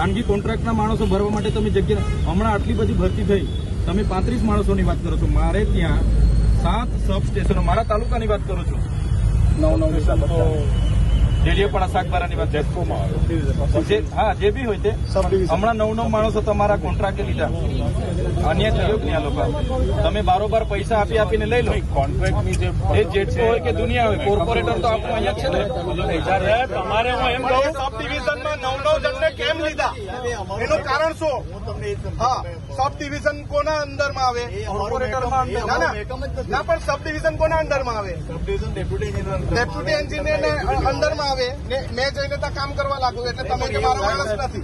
ખાનગી કોન્ટ્રાક્ટના માણસો ભરવા માટે તમે જગ્યા હમણાં આટલી બધી ભરતી થઈ. તમે પાંત્રીસ માણસોની વાત કરો છો. મારે ત્યાં સાત સબ સ્ટેશનો મારા તાલુકાની વાત કરું છું. નવ નવ ડેડિયાપાડા શાકબારાની વાત જે હા જે બી હોય તે. હમણાં નવ નવ માણસો તમારા કોન્ટ્રાક્ટે લીધા. અન્ય થયો આ લોકો? તમે બારોબાર પૈસા આપી આપીને લઈ લો. કોન્ટ્રાક્ટની જે એ જેટકો હોય કે દુનિયા હોય કોર્પોરેટર તો આપણું અહીંયા છે ને? તમારે હું એમ કહું સબ ડિવિઝનમાં નવ નવ જણને કેમ લીધા? એનું કારણ શું? હા સબ ડિવિઝન કોના અંદરમાં આવે? કોર્પોરેટરમાં અંદર. ના પણ સબ ડિવિઝન કોના અંદરમાં આવે? ડેપ્યુટી એન્જિનિયર ને અંદરમાં આવે ને મેં જઈને ત્યાં કામ કરવા લાગુ એટલે તમે કે મારો માણસ નથી.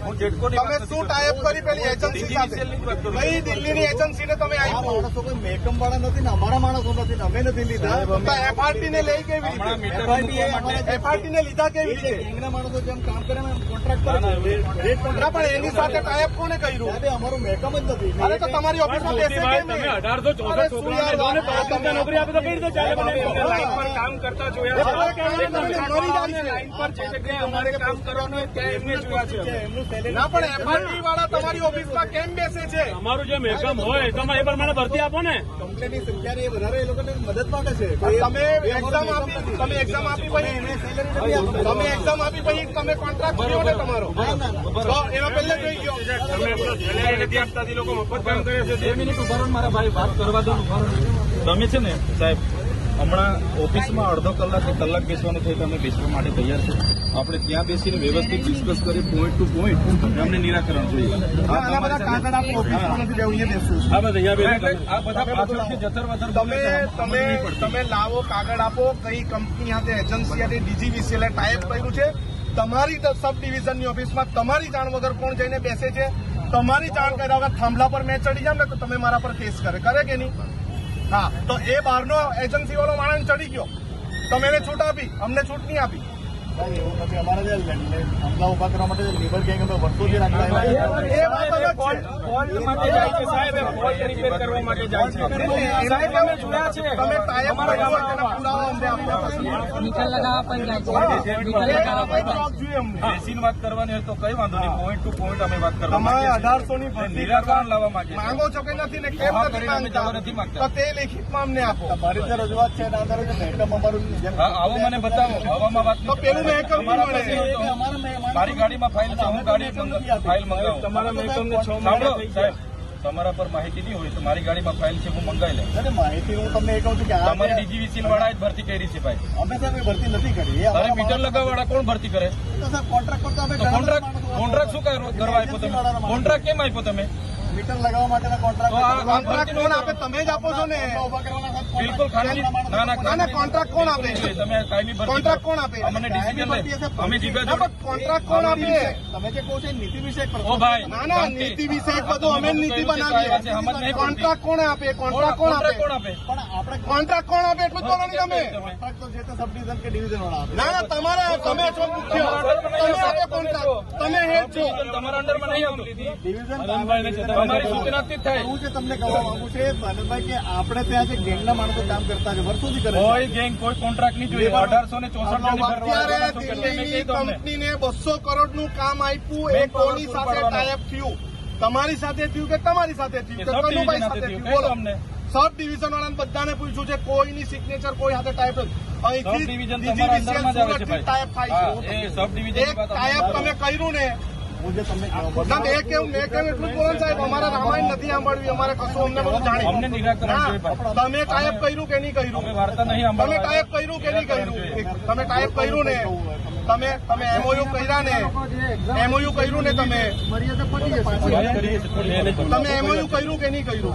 તમે શું ટાઈપ કરી પેલી એજન્સી સાથે. કઈ દિલ્હીની એજન્સીને તમે આપ્યું? મેકમ વાળા નથી ને અમારા માણસો નથી અમે નથી લીધા એફઆરટી ને. લઈ કેવી રીતે? એફઆરટી ને લીધા કેવી રીતે? માણસો જેમ કામ કરે કોન્ટ્રાક્ટ ના, પણ એની સાથે ટાઈપ કોને કર્યું? અમારું મેકમ જ નથી. અરે તો તમારી ઓફિસમાં બેસે કેમ તમે અઢારસો ચોસઠ છોકરાઓને નોકરી આપે તો કઈ રીતે ચાલે? કામ કરતા જાય? લાઈન પર જે જગ્યાએ અમારે કામ કરવાનું હોય ત્યાં એમને જોયા છે. ના પણ એફઆરટી વાળા તમારી ઓફિસમાં કેમ બેસે છે? અમારું જે મેકમ હોય તમે એ પ્રમાણે ભરતી આપો ને. કંપનીની સંખ્યા એ વધારે એ લોકોને મદદ માટે છે. તમે એક્ઝામ આપી તમે એક્ઝામ આપી પછી. તમે એક્ઝામ આપી. પછી તમે કોન્ટ્રાક્ટ કર્યો ને તમારો? એનો પહેલે જોઈ ગયો. તમે નથી આપતા લોકો મફત કામ કરે છે. બે મિનિટ ઊભા મારા ભાઈ વાત કરવા દો ને ઊભા રહો. તમે છે ને સાહેબ હમણાં ઓફિસમાં અડધો કલાક કે કલાક બેસવાનું થયું તમે બેસવા માટે તૈયાર છે આપણે ત્યાં બેસીને વ્યવસ્થિત ડિસ્કસ કરી પોઈન્ટ ટુ પોઈન્ટ અમને નિરાકરણ જોઈએ. આ બધા પાછળથી જતર તમે તમે તમે લાવો કાગળ આપો કઈ કંપની સાથે એજન્સી સાથે ડીજીવીસીએલ ટાઈપ કર્યું છે. તમારી સબ ડિવિઝનની ઓફિસમાં તમારી જાણ વગર કોણ જઈને બેસે છે? તમારી જાણ કર્યા વગર થાંભલા પર મેં ચડી જાઉં ને તો તમે મારા પર કેસ કરે. કરે કે નહીં? હા, તો એ બહારનો એજન્સી વાળો માણસ ચડી ગયો. તમે એને છૂટ આપી, અમને છૂટ નહીં આપી. એવું નથી. અમારા જે હમલા ઊભા કરવા માટે લેબર ગેંગ અમે વર્ષોથી રાખતા માટે જાય છે સાહેબ એ ફોલ્ટ રિપેર કરવા માટે જાય છે. સાહેબ અમે જોયા છે. તમે ટાઈપ કર્યો હોય તેના પુરાવા અમને આપ્યા પછી મીટર લગાવવા પણ જાય છે. મીટર એ લગાવવા આપણે જોબ જોઈએ અમને. બેસીને વાત કરવાની હોય તો કઈ વાંધો નહીં. પોઈન્ટ ટુ પોઈન્ટ અમે વાત કરવા તમારે માંગીએ છીએ. અઢારસો ની નિરાકરણ લાવવા માંગીએ છીએ. માંગો છો કે નથી ને કેમ હા, નથી કરીને અમે જવા નથી માંગતા. માંગતા. તો તે લેખિતમાં અમને આપો. મારી જે રજૂઆત છે જે અમારું આવો મને બતાવો. હવામાં વાત પેલું તમારા મળે? પાસે હોય તો અમારા મેં- મારી ગાડીમાં ફાઇલ છે હું ગાડી ફાઇલ મંગાવું. તમારા મેકમને છ મહિના સાહેબ તમારા પર માહિતી નહીં હોય તો મારી ગાડીમાં ફાઇલ છે હું મંગાવી લઉં માહિતી હું તમને કહું છું કે તમારે ડીજીવીસીએલ વાળા જ ભરતી કરી છે ભાઈ. અમે સાહેબ ભરતી નથી કરી. એ અરે મીટર લગાવવા વાળા કોણ ભરતી કરે? કોન્ટ્રાક્ટ શું કરવા આપ્યો તમે? કોન્ટ્રાક્ટ કેમ આપ્યો તમે? મીટર લગાવવા માટેના કોન્ટ્રાક્ટ તમે જ આપો છો ને ઊભા કરવાના બિલકુલ ખાનગી ના ના ના, કોણ આપે? તમે કાયમી કોન્ટ્રાક્ટ. કોણ આપે? અમને ડીસીબીએલ અમે જીવ્યા કોન્ટ્રાક્ટ કોણ આપે? તમે જે કહો છો નીતિ વિશે ઓ ભાઈ ના ના નીતિ વિશે બધું અમે નીતિ બનાવીએ. કોન્ટ્રાક્ટ કોણ આપે? કોન્ટ્રાક્ટ કોણ આપે? કોણ આપે? પણ આપણે કોન્ટ્રાક્ટ કોણ આપે એટલું જ બોલો ને તમે કોન્ટ્રાક્ટ તો જે તો સબ ડિવિઝન કે ડિવિઝન વાળા આપે. ના ના તમારા તમે છો મુખ્ય. તમે આપે કોન્ટ્રાક્ટ. તમે હેડ છો. તમારા અંડરમાં નહીં આવતું. ડિવિઝન તમારી સૂચનાથી થાય. હું જે તમને કહેવા માંગુ છું એ માનવભાઈ કે આપણે ત્યાં જે ગેંગના માણસો કામ કરતા છે વર્ષોથી કરે કોઈ ગેંગ કોઈ કોન્ટ્રાક્ટ નહીં જોઈએ. અઢારસો ને ચોસઠ કંપનીને બસો કરોડનું કામ આપ્યું એ કોની સાથે ટાઈપ થયું. તમારી સાથે થયું કે તમારી સાથે થયું? કે કનુભાઈ ડિવિઝન સાથે થયું. બોલો. અમને. સબ ડિવિઝન વાળાને બધાને પૂછ્યું છે કોઈની સિગ્નેચર કોઈ સાથે ટાઈપ અહીંથી ટાઈપ થાય છે. એક ટાઈપ તમે કર્યું ને હું જે તમને કહેવા ના મેં કેવું મેં કેવું એટલું બોલો સાહેબ અમારે રામાયણ નથી સાંભળવી અમારે કશું અમને બધું જાણી નિરાકરણ તમે ટાઈપ કર્યું કે નહીં કર્યું? વાર્તા નહીં તમે ટાઈપ કર્યું કે નહીં કર્યું? તમે ટાઈપ કર્યું ને તમે તમે એમઓયુ કર્યા ને એમઓયુ કર્યું ને તમે. તમે એમઓયુ કર્યું કે નહીં કર્યું.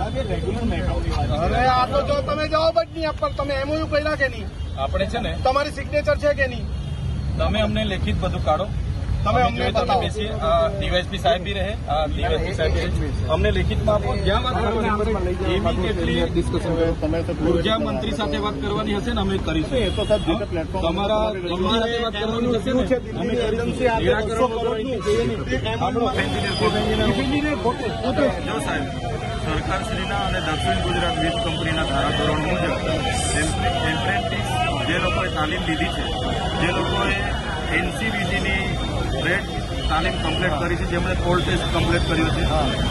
અરે આ તો જો તમે જવાબ જ નહીં આપવા તમે એમઓયુ કર્યા કે નહીં? આપણે છે ને તમારી સિગ્નેચર છે કે નહીં? તમે અમને લેખિત બધું કાઢો. તમે અમે અમને બતાવો. ડીવાયસપી સાહેબ બી રહે. ડીવાયસપી સાહેબ અમને લેખિતમાં આપો. જ્યાં વાત કરવાની ઊર્જા મંત્રી સાથે વાત કરવાની હશે ને અમે કરીશું. એ તો સાહેબ જે પ્લેટફોર્મ તમારા એમની વાત કરવાની હશે ને? અમે એજન્સી? આપે બસો નિરાકરણ કરોડનું જો સાહેબ સરકારશ્રીના અને દક્ષિણ ગુજરાત વીજ કંપનીના ધારાધોરણ મુજબ એપ્રેન્ટિસ જે લોકોએ તાલીમ લીધી છે જે લોકોએ એનસીવીટીની રેડ તાલીમ કમ્પ્લીટ કરી છે. જેમણે કોલ્ડ ટેસ્ટ કમ્પ્લીટ કર્યો છે.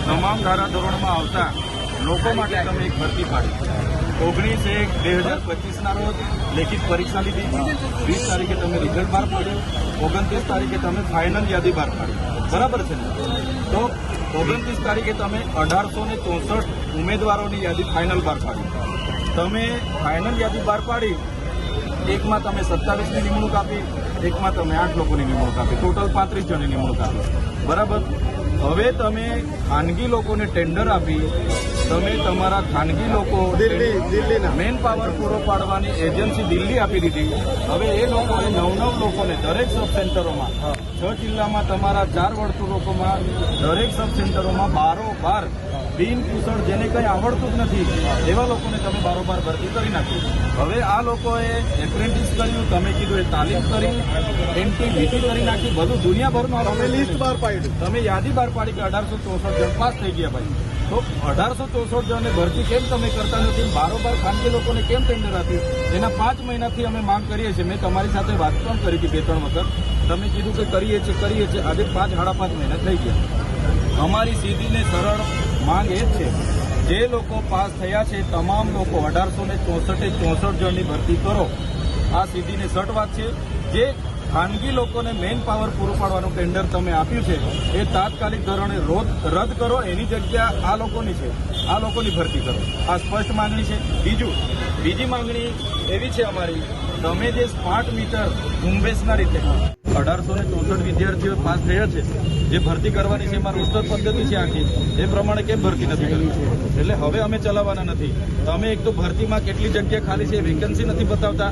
તમામ ધારાધોરણમાં આવતા લોકો માટે તમે એક ભરતી પાડી ઓગણીસ એક બે હજાર પચીસના રોજ લેખિત પરીક્ષા લીધી. વીસ તારીખે તમે રિઝલ્ટ બહાર પાડ્યું. ઓગણત્રીસ તારીખે તમે ફાઇનલ યાદી બહાર પાડી. બરાબર છે ને? તો ઓગણત્રીસ તારીખે તમે અઢારસો ને ચોસઠ ઉમેદવારોની યાદી ફાઇનલ બહાર પાડી. તમે ફાઇનલ યાદી બહાર પાડી, એકમાં તમે સત્તાવીસની નિમણૂક આપી એકમાં તમે આઠ લોકોની નિમણૂક આપી. ટોટલ પાંત્રીસ જણની નિમણૂક આપી. બરાબર? હવે તમે ખાનગી લોકોને ટેન્ડર આપી તમે તમારા ખાનગી લોકો દિલ્હી દિલ્હીના. મેન પાવર પૂરો પાડવાની એજન્સી દિલ્હી આપી દીધી. હવે એ લોકોએ નવ નવ લોકોને દરેક સબ સેન્ટરોમાં છ જિલ્લામાં તમારા ચાર વર્તુળોમાં દરેક સબ સેન્ટરોમાં બારોબાર બિનકુશળ જેને કંઈ આવડતું જ નથી એવા લોકોને તમે બારોબાર ભરતી કરી નાખી. હવે આ લોકોએ એપ્રેન્ટિસ કર્યું તમે કીધું એ તાલીમ કરી એનટીવીટી કરી નાખી બધું દુનિયાભરમાં તમે લિસ્ટ બહાર પાડ્યું. તમે યાદી બહાર પાડી કે અઢારસો ચોસઠ જણ પાસ થઈ ગયા ભાઈ. તો અઢારસો ચોસઠ જણને ભરતી કેમ તમે કરતા નથી? બારોબાર ખાનગી લોકોને કેમ ટેન્ડર આપ્યું? એના પાંચ મહિનાથી અમે માંગ કરીએ છીએ. મેં તમારી સાથે વાત પણ કરી હતી બે ત્રણ વખત. તમે કીધું કે કરીએ છીએ કરીએ છીએ. આજે પાંચ સાડા પાંચ મહિના થઈ ગયા. અમારી સીધી ને સરળ માંગ એ જ છે, જે લોકો પાસ થયા છે, તમામ લોકો અઢારસો ને ચોસઠે ચોસઠ જણની ભરતી કરો. આ સીધી ને સટ વાત છે. જે ખાનગી લોકોને મેઇન પાવર પૂરું પાડવાનું ટેન્ડર તમે આપ્યું છે, એ તાત્કાલિક ધોરણે રદ કરો, એની જગ્યા આ લોકોની છે. આ લોકોની ભરતી કરો. આ સ્પષ્ટ માંગણી છે. બીજું, બીજી માંગણી એવી છે અમારી, તમે જે સ્માર્ટ મીટર ઝુંબેશના રીતે અઢારસો ને ચોસઠ વિદ્યાર્થીઓ પાસ થયા છે. જે ભરતી કરવાની છે, એમાં રોસ્ટર પદ્ધતિ છે આખી. એ પ્રમાણે કેમ ભરતી નથી કરવી? એટલે હવે અમે ચલાવવાના નથી. તમે એક તો ભરતીમાં કેટલી જગ્યા ખાલી છે વેકેન્સી નથી બતાવતા.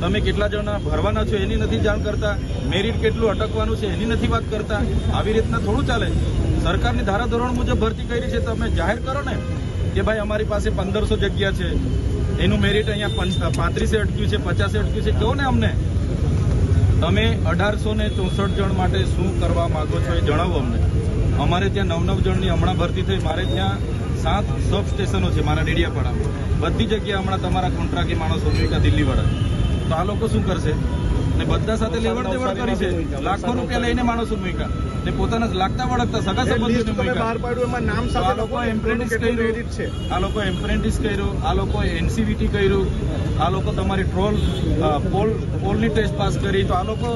તમે કેટલા જણા ભરવાના છો, એની નથી જાણ કરતા. મેરિટ કેટલું અટકવાનું છે, એની નથી વાત કરતા. આવી રીતના થોડું ચાલે સરકારની ધારાધોરણ મુજબ ભરતી કરી છે, તમે જાહેર કરો ને કે ભાઈ અમારી પાસે પંદરસો જગ્યા છે. એનું મેરિટ અહીંયા પાંત્રીસે અટક્યું છે, પચાસે અટક્યું છે. કહો ને અમને. તમે અઢારસો ને ચોસઠ જણ માટે શું કરવા માંગો છો એ જણાવો અમને. અમારે ત્યાં નવ નવ જણની હમણાં ભરતી થઈ. મારે ત્યાં સાત સબ સ્ટેશનો છે મારા ડેડિયાપાડામાં. બધી જગ્યાએ હમણાં તમારા કોન્ટ્રાક્ટી માણસો મૂક્યા દિલ્હીવાળા. તો આ લોકો શું કરશે? ને બધા સાથે લેવડ દેવડ કરી છે. લાખો રૂપિયા લઈને માણસો મૂક્યા. ને પોતાના લાગતા વળગતા સગા સંબંધીને મૂક્યા. પાડ્યું એમાં નામ તો આ લોકો એમ્પ્રેન્ટિસ કર્યું. આ લોકો એમ્પ્રેન્ટિસ કર્યું. આ લોકો એનસીવીટી કર્યું. આ લોકો તમારી ટ્રોલ પોલ પોલની ટેસ્ટ પાસ કરી. તો આ લોકો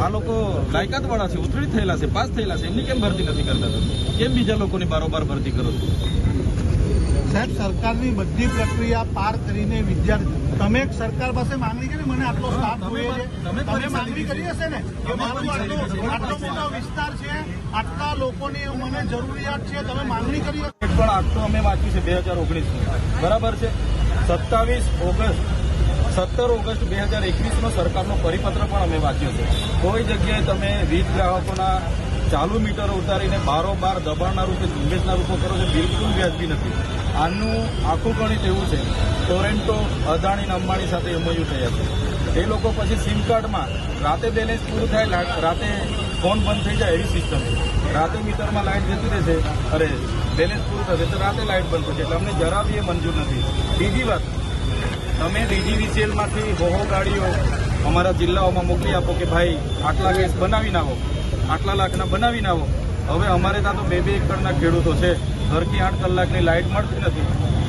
આ લોકો લાયકાત વાળા છે ઉતરી થયેલા છે પાસ થયેલા છે. એમની કેમ ભરતી નથી કરતા? કેમ બીજા લોકોની બારોબાર ભરતી કરો છો? સાહેબ સરકારની બધી પ્રક્રિયા પાર કરીને વિદ્યાર્થી તમે એક સરકાર પાસે માંગણી કરી મને આટલો સ્ટાફ જોઈએ છે. તમે માંગણી કરી હશે ને? કે મારો આટલો આટલો મોટો વિસ્તાર છે આટલા લોકોની મને જરૂરિયાત છે તમે માંગણી કરી હશે. પણ આટલો અમે વાંચ્યું છે બે હજાર ઓગણીસ બરાબર છે? સત્તાવીસ ઓગસ્ટ સત્તર ઓગસ્ટ બે હજાર એકવીસનો સરકારનો પરિપત્ર પણ અમે વાંચ્યો છે. કોઈ જગ્યાએ તમે વીજ ગ્રાહકોના ચાલુ મીટરો ઉતારીને બારોબાર દબાણના રૂપે ઝુંબેશના રૂપો કરો છો, બિલકુલ વ્યાજબી નથી. આનું આખું ગણિત એવું છે, ટોરેન્ટો, અદાણી અંબાણી સાથે એમઓયુ થયા છે. એ લોકો પછી સિમ કાર્ડમાં રાતે બેલેન્સ પૂરું થાય રાતે ફોન બંધ થઈ જાય એવી સિસ્ટમ છે. રાતે મીટરમાં લાઇટ જતી રહેશે, અરે બેલેન્સ પૂરું થશે, તો રાતે લાઇટ બંધ થશે. એટલે અમને જરા બી એ મંજૂર નથી. બીજી વાત, તમે ડીજીવીસીએલમાંથી હોહો ગાડીઓ અમારા જિલ્લાઓમાં મોકલી આપો કે ભાઈ, આટલા કેસ બનાવીને આવો આટલા લાખના બનાવીને આવો. હવે અમારે ત્યાં તો બે બે એકરના ખેડૂતો છે. ઘરથી આઠ કલાકની લાઇટ મળતી નથી.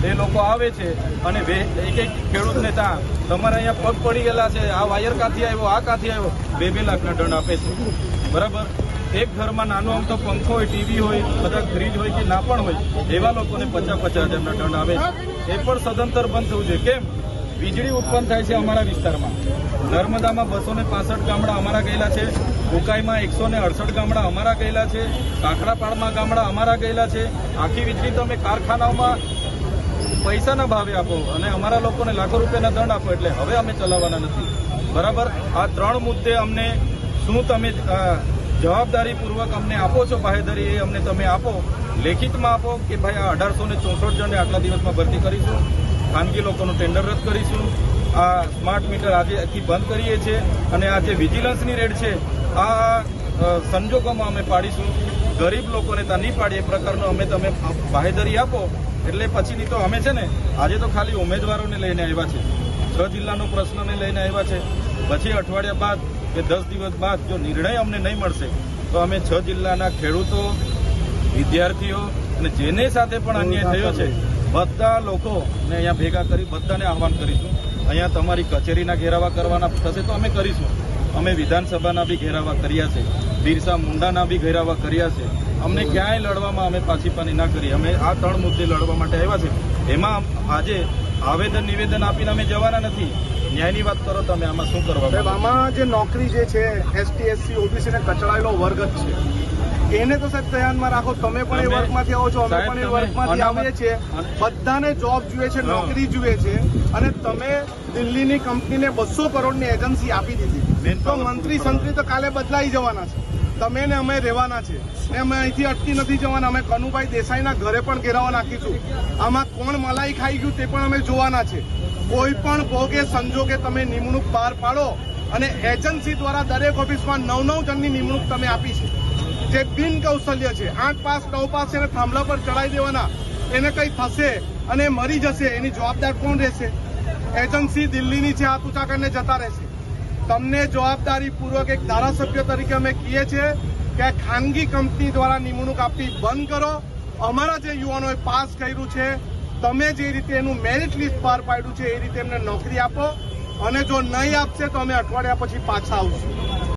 એ લોકો આવે છે અને એક એક ખેડૂતને ત્યાં તમારે અહીંયા પગ પડી ગયેલા છે. આ વાયર કાંથી આવ્યો? આ કાંથી આવ્યો? બે બે લાખના દંડ આપે છે. બરાબર? એક ઘરમાં નાનો આમ તો પંખો હોય, ટીવી હોય, બધા ફ્રીજ હોય કે ના પણ હોય, એવા લોકોને પચાસ પચાસ હજારના દંડ આવે એ પણ સદંતર બંધ થવું જોઈએ. કેમ? વીજળી ઉત્પન્ન થાય છે અમારા વિસ્તારમાં. નર્મદામાં બસો ને પાસઠ ગામડા અમારા ગયેલા છે. ઉકાઈમાં એકસો ને અડસઠ ગામડા અમારા ગયેલા છે. કાકડાપાડમાં ગામડા અમારા ગયેલા છે. આખી વીજળી તમે કારખાનાઓમાં પૈસાના ભાવે આપો અને અમારા લોકોને લાખો રૂપિયાના દંડ આપો એટલે હવે અમે ચલાવવાના નથી. બરાબર? આ ત્રણ મુદ્દે અમને શું તમે જવાબદારીપૂર્વક અમને આપો છો બાહેધરી એ અમને તમે આપો, લેખિતમાં આપો કે ભાઈ આ અઢારસો ને ચોસઠ જણને આટલા દિવસમાં ભરતી કરીશું? ખાનગી લોકોનું ટેન્ડર રદ કરીશું. આ સ્માર્ટ મીટર આજેથી બંધ કરીએ છીએ અને આ જે વિજિલન્સની રેડ છે આ સંજોગોમાં અમે પાડીશું. ગરીબ લોકોને ત્યાં નહીં પાડીએ એ પ્રકારનો અમે તમે બાહેધરી આપો. એટલે પછીની તો અમે છે ને આજે તો ખાલી ઉમેદવારોને લઈને આવ્યા છે. છ જિલ્લાનો પ્રશ્નને લઈને આવ્યા છે. પછી અઠવાડિયા બાદ કે દસ દિવસ બાદ જો નિર્ણય અમને નહીં મળશે તો અમે છ જિલ્લાના ખેડૂતો વિદ્યાર્થીઓ અને જેને સાથે પણ અન્યાય થયો છે બધા લોકોને અહીંયા ભેગા કરી બધાને આહવાન કરીશું. અહીંયા તમારી કચેરીના ઘેરાવા કરવાના થશે તો અમે કરીશું. અમે વિધાનસભાના બી ઘેરાવા કર્યા છે. બિરસા મુંડાના બી ઘેરાવા કર્યા છે. અમને ક્યાંય લડવામાં અમે પાછીપાની ના કરી. અમે આ ત્રણ મુદ્દે લડવા માટે આવ્યા છે. એમાં આજે આવેદન નિવેદન આપીને અમે જવાના નથી. ન્યાયની વાત કરો તમે આમાં શું કરવા આમાં જે નોકરી જે છે એસટી એસસી ઓબીસી ને કચડાયેલો વર્ગ જ છે. એને તો સાહેબ ધ્યાનમાં રાખો તમે પણ એ વર્કમાંથી વર્ગમાંથી આવો છો અમે પણ એ વર્કમાંથી વર્ગમાંથી આવીએ છીએ. બધાને જોબ જોઈએ છે નોકરી જોઈએ છે. અને તમે દિલ્હીની કંપનીને બસો કરોડની એજન્સી આપી દીધી. તો મંત્રી સંત્રી તો કાલે બદલાઈ જવાના છે. તમે ને અમે રહેવાના છે. ને અમે અહીંથી અટકી નથી જવાના. અમે કનુભાઈ દેસાઈના ઘરે પણ ઘેરાવા નાખીશું. આમાં કોણ મલાઈ ખાઈ ગયું તે પણ અમે જોવાના છે. કોઈ પણ ભોગે સંજોગે તમે નિમણૂક બહાર પાડો અને એજન્સી દ્વારા દરેક ઓફિસમાં નવ નવ જણની નિમણૂક તમે આપી છે. જે બિન કૌશલ્ય છે આઠ પાસ નવ પાસ એને થાંભલા પર ચડાવી દેવાના, એને કંઈ થશે અને મરી જશે, એની જવાબદાર કોણ રહેશે? એજન્સી દિલ્હીની છે હાથ ઊંચા કરીને જતા રહેશે. તમને જવાબદારી પૂર્વક એક ધારાસભ્ય તરીકે અમે કહીએ છીએ કે આ ખાનગી કંપની દ્વારા નિમણૂક આપવી બંધ કરો. અમારા જે યુવાનોએ પાસ કર્યું છે, તમે જે રીતે એનું મેરિટ લિસ્ટ બહાર પાડ્યું છે, એ રીતે એમને નોકરી આપો. અને જો નહીં આપશે તો અમે અઠવાડિયા પછી પાછા આવશું.